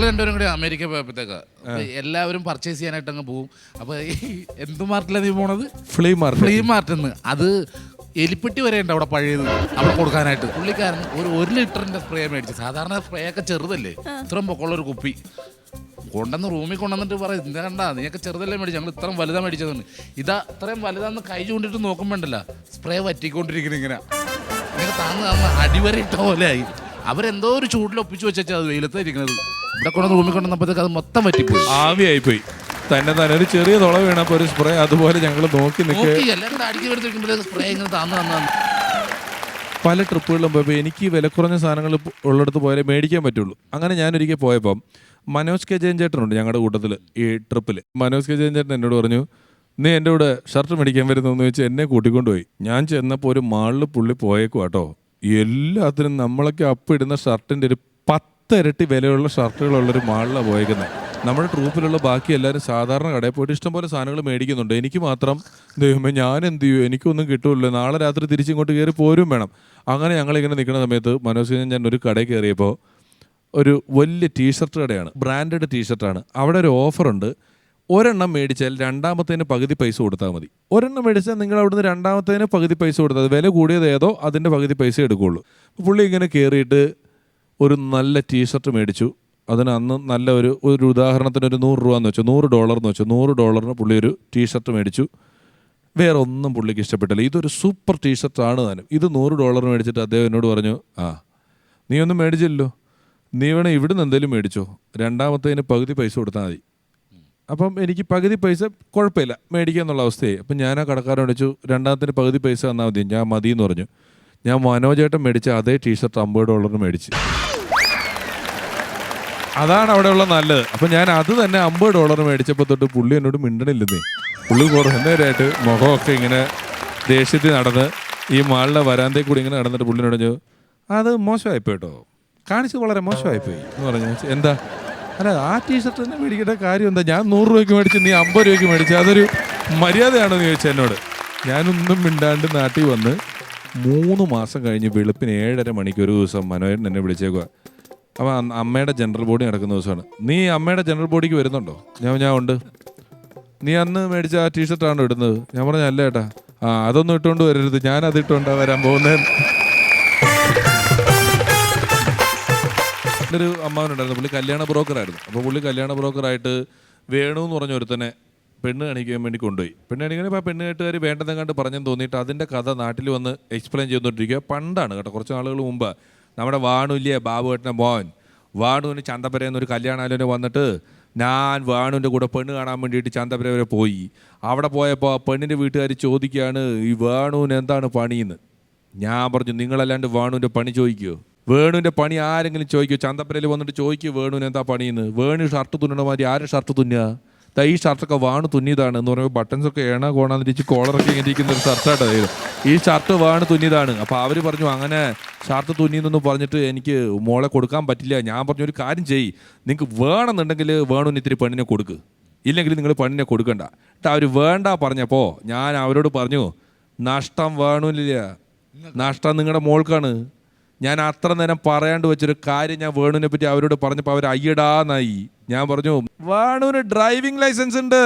ഞങ്ങൾ രണ്ടുപേരും കൂടി അമേരിക്ക പോയപ്പോഴത്തേക്ക്. എല്ലാവരും പർച്ചേസ് ചെയ്യാനായിട്ട് അങ്ങ് പോകും അപ്പൊ ഈ എന്ത് മാർട്ടിലാണ് നീ പോണത്? ഫ്ലീ മാർക്കറ്റ് ഫ്ലീ മാർട്ട് അത് എലിപ്പെട്ടി വരെ ഉണ്ട് അവിടെ പഴയത്. അവിടെ കൊടുക്കാനായിട്ട്. പുള്ളിക്കാരൻ ഒരു ഒരു ലിറ്ററിന്റെ സ്പ്രേ മേടിച്ചു. സാധാരണ സ്പ്രേ ഒക്കെ ചെറുതല്ലേ? ഇത്രയും പൊക്കമുള്ള ഒരു കുപ്പി. കൊണ്ടുവന്ന് റൂമിൽ കൊണ്ടുവന്നിട്ട് പറയും ഇതാ കണ്ടാ? നീയൊക്കെ ചെറുതല്ലേ മേടിച്ചു. ഞങ്ങൾ ഇത്രയും വലുതാ മേടിച്ചതെന്ന്. ഇതാ ഇത്രയും വലുതാന്ന് കൈ ചൂണ്ടിട്ട് നോക്കുമ്പോണ്ടല്ല. സ്പ്രേ വറ്റിക്കൊണ്ടിരിക്കുന്നു ഇങ്ങനെ. ഇങ്ങനെ താന്ന് താന്ന് അടിവരെ ഇട്ട പോലെ ആയി. അവരെന്തോ ഒരു ചൂടിൽ ഒപ്പിച്ചു വെച്ചാൽ അത് വെയിലത്താ ഇരിക്കുന്നത്. ഇവിടെ കൊണ്ടുവന്ന് റൂമിൽ കൊണ്ടുവന്നപ്പോഴത്തേക്ക് അത് മൊത്തം പറ്റിപ്പോയി ആവിയായി പോയി തന്നെ തന്നെ ഒരു ചെറിയ തുള വീണപ്പോ ഒരു സ്പ്രേ അതുപോലെ ഞങ്ങൾ നോക്കി നിൽക്കുക നോക്കി എല്ലാവരും സ്പ്രേ ഇങ്ങനെ താന്ന് താന്ന് താന്ന്. പല ട്രിപ്പുകളിലും പോയപ്പോൾ എനിക്ക് വില കുറഞ്ഞ സാധനങ്ങൾ ഉള്ളിടത്ത് പോയാലേ മേടിക്കാൻ പറ്റുള്ളൂ. അങ്ങനെ ഞാനൊരിക്കൽ പോയപ്പം മനോജ് കെ ജയൻ ചേട്ടനുണ്ട് ഞങ്ങളുടെ കൂട്ടത്തിൽ ഈ ട്രിപ്പിൽ. മനോജ് കെ ജയൻ ചേട്ടൻ എന്നോട് പറഞ്ഞു നീ എന്റെ കൂടെ ഷർട്ട് മേടിക്കാൻ വരുന്നതെന്ന് വെച്ച് എന്നെ കൂട്ടിക്കൊണ്ടുപോയി. ഞാൻ ചെന്നപ്പോൾ ഒരു മാളിൽ പുള്ളി പോയേക്കും കേട്ടോ എല്ലാത്തിനും നമ്മളൊക്കെ അപ്പിടുന്ന ഷർട്ടിന്റെ ഒരു പത്തിരട്ടി വിലയുള്ള ഷർട്ടുകളുള്ളൊരു മാളിലാണ് പോയേക്കുന്നത് നമ്മുടെ ട്രൂപ്പിലുള്ള ബാക്കി എല്ലാവരും സാധാരണ കടയിൽ പോയിട്ട് ഇഷ്ടംപോലെ സാധനങ്ങൾ മേടിക്കുന്നുണ്ട്. എനിക്ക് മാത്രം ദൈവമേ ഞാൻ എന്ത് ചെയ്യും? എനിക്കൊന്നും കിട്ടൂല്ലോ. നാളെ രാത്രി തിരിച്ചിങ്ങോട്ട് കയറി പോരും വേണം. അങ്ങനെ ഞങ്ങളിങ്ങനെ നിൽക്കുന്ന സമയത്ത് മനോജ് ഞാൻ ഒരു കടയിൽ കയറിയപ്പോൾ ഒരു വലിയ ടീഷർട്ട് കടയാണ്. ബ്രാൻഡഡ് ടീഷർട്ടാണ് അവിടെ ഒരു ഓഫറുണ്ട് ഒരെണ്ണം മേടിച്ചാൽ രണ്ടാമത്തേന് പകുതി പൈസ കൊടുത്താൽ മതി. ഒരെണ്ണം മേടിച്ചാൽ നിങ്ങൾ അവിടുന്ന് രണ്ടാമത്തേന് പകുതി പൈസ കൊടുത്താൽ വില കൂടിയത് ഏതോ അതിന്റെ പകുതി പൈസ എടുക്കുകയുള്ളൂ. പുള്ളി ഇങ്ങനെ കയറിയിട്ട് ഒരു നല്ല ടീഷർട്ട് മേടിച്ചു. അതിന് അന്ന് നല്ല ഒരു ഒരു ഉദാഹരണത്തിന് ഒരു നൂറ് രൂപ എന്ന് വെച്ചു. നൂറ് ഡോളർ എന്ന് വെച്ചു. നൂറ് ഡോളറിന് പുള്ളി ഒരു ടീഷർട്ട് മേടിച്ചു. വേറെ ഒന്നും പുള്ളിക്ക് ഇഷ്ടപ്പെട്ടില്ല. ഇതൊരു സൂപ്പർ ടീഷർട്ടാണ് താനും. ഇത് നൂറ് ഡോളർ മേടിച്ചിട്ട് അദ്ദേഹം എന്നോട് പറഞ്ഞു ആ നീ ഒന്നും മേടിച്ചില്ലല്ലോ. നീ വേണേ ഇവിടുന്ന് എന്തെങ്കിലും മേടിച്ചോ. രണ്ടാമത്തേന് പകുതി പൈസ കൊടുത്താൽ മതി. അപ്പം എനിക്ക് പകുതി പൈസ കുഴപ്പമില്ല. മേടിക്കുക എന്നുള്ള അവസ്ഥയായി. അപ്പം ഞാൻ ആ കടക്കാരൻ മേടിച്ചു രണ്ടാമത്തിന് പകുതി പൈസ തന്നാൽ മതി. ഞാൻ മതി എന്ന് പറഞ്ഞു. ഞാൻ മനോജേട്ടൻ മേടിച്ച അതേ ടീഷർട്ട് അമ്പത് ഡോളറിന് മേടിച്ച്. അതാണ് അവിടെ അവിടെയുള്ള നല്ലത്. അപ്പം ഞാൻ അത് തന്നെ അമ്പത് ഡോളർ മേടിച്ചപ്പോൾ തൊട്ട് പുള്ളി എന്നോട് മിണ്ടണില്ലെന്നേ. പുള്ളി കുറേ നേരമായിട്ട് മുഖമൊക്കെ ഇങ്ങനെ ദേഷ്യത്തിൽ നടന്ന് ഈ മാളിലെ വരാന്തേ കൂടി ഇങ്ങനെ നടന്നിട്ട് പുള്ളിനോട് പറഞ്ഞു അത് മോശമായിപ്പോയി കേട്ടോ കാണിച്ച് വളരെ മോശമായിപ്പോയി എന്ന് പറഞ്ഞു. എന്താ? അല്ല ആ ടീഷർട്ട് തന്നെ മേടിക്കേണ്ട കാര്യം എന്താ? ഞാൻ നൂറ് രൂപയ്ക്ക് മേടിച്ച് നീ അമ്പത് രൂപയ്ക്ക് മേടിച്ച് അതൊരു മര്യാദയാണോ? എന്ന് ചോദിച്ചു എന്നോട്. ഞാനൊന്നും മിണ്ടാണ്ട് നാട്ടിൽ വന്ന് മൂന്ന് മാസം കഴിഞ്ഞ് വെളുപ്പിന് ഏഴര മണിക്ക് ഒരു ദിവസം മനോഹരൻ എന്നെ വിളിച്ചേക്കുക അപ്പം അമ്മയുടെ ജനറൽ ബോഡി നടക്കുന്ന ദിവസമാണ്. നീ അമ്മയുടെ ജനറൽ ബോഡിക്ക് വരുന്നുണ്ടോ? ഞാൻ ഞാൻ ഉണ്ട്. നീ അന്ന് മേടിച്ച ആ ടീഷർട്ടാണോ ഇടുന്നത്? ഞാൻ പറഞ്ഞു അല്ല ഏട്ടാ. ആ അതൊന്നും ഇട്ടുകൊണ്ട് വരരുത്. ഞാൻ അത് ഇട്ടുകൊണ്ടാ വരാൻ പോകുന്നത്. ഒരു അമ്മാവനുണ്ടായിരുന്നു. പുള്ളി കല്യാണ ബ്രോക്കറായിരുന്നു. അപ്പോൾ പുള്ളി കല്യാണ ബ്രോക്കറായിട്ട് വേണു എന്ന് പറഞ്ഞ ഒരുത്തനെ പെണ്ണ് കാണിക്കാൻ വേണ്ടി കൊണ്ടുപോയി. പെണ്ണ് കാണിക്കാൻ പെണ്ണ് കെട്ടുകാർ വേണ്ടതും കണ്ട് പറഞ്ഞെന്ന് തോന്നിയിട്ട് അതിന്റെ കഥ നാട്ടിൽ വന്ന് എക്സ്പ്ലെയിൻ ചെയ്തുകൊണ്ടിരിക്കുക. പണ്ടാണ് കേട്ടോ കുറച്ച് നാളുകൾ മുമ്പ്. നമ്മുടെ വാണുല്ലേ ബാബുവേട്ടന്റെ മോൻ. വാണുവിന് ചന്തപരയിൽ ഒരു കല്യാണാലോചന വന്നിട്ട് ഞാൻ വേണുവിന്റെ കൂടെ പെണ്ണ് കാണാൻ വേണ്ടിയിട്ട് ചന്തപുര വരെ പോയി. അവിടെ പോയപ്പോൾ പെണ്ണിന്റെ വീട്ടുകാർ ചോദിക്കുകയാണ് ഈ വേണുവിന് എന്താണ് പണിയെന്ന്? ഞാൻ പറഞ്ഞു നിങ്ങളല്ലാണ്ട് വേണുവിന്റെ പണി ചോദിക്കുമോ വേണുവിന്റെ പണി ആരെങ്കിലും ചോദിക്കുമോ ചന്തപ്പുരയിൽ വന്നിട്ട് ചോദിക്കുമോ വേണുവിന് എന്താ പണിയെന്ന്? വേണു ഷർട്ട് തുന്നണമാതിരി ആരും ഷർട്ട് തുന്നുക? ദാ ഈ ഷർട്ടൊക്കെ വാണ് തുന്നിയതാണ് എന്ന് പറയുമ്പോൾ ബട്ടൺസ് ഒക്കെ ഏണ കോണാന്ന് ഇരിച്ച് കോളറൊക്കെ ഇങ്ങനെ ഇരിക്കുന്ന ഒരു ഷർട്ടായിട്ടാണ് അതായത് ഈ ഷർട്ട് വാണ് തുന്നിയതാണ്. അപ്പോൾ അവർ പറഞ്ഞു അങ്ങനെ ഷർട്ട് തുന്നിയെന്നൊന്നും പറഞ്ഞിട്ട് എനിക്ക് മോളെ കൊടുക്കാൻ പറ്റില്ല. ഞാൻ പറഞ്ഞു ഒരു കാര്യം ചെയ്യ്. നിങ്ങൾക്ക് വേണമെന്നുണ്ടെങ്കിൽ വേണമെന്ന് ഇത്തിരി പെണ്ണിനെ കൊടുക്ക്. ഇല്ലെങ്കിൽ നിങ്ങൾ പെണ്ണിനെ കൊടുക്കണ്ട. എന്നിട്ട് അവർ വേണ്ട പറഞ്ഞപ്പോൾ ഞാൻ അവരോട് പറഞ്ഞു നഷ്ടം വേണമില്ല നഷ്ടം നിങ്ങളുടെ മോൾക്കാണ്. ഞാൻ അത്ര നേരം പറയാണ്ട് വെച്ചൊരു കാര്യം ഞാൻ വേണുവിനെ പറ്റി അവരോട് പറഞ്ഞപ്പോൾ അവർ അയ്യടാന്നായി ഞാൻ പറഞ്ഞു വാണുവിന് ഡ്രൈവിംഗ് ലൈസൻസ് ഉണ്ട്.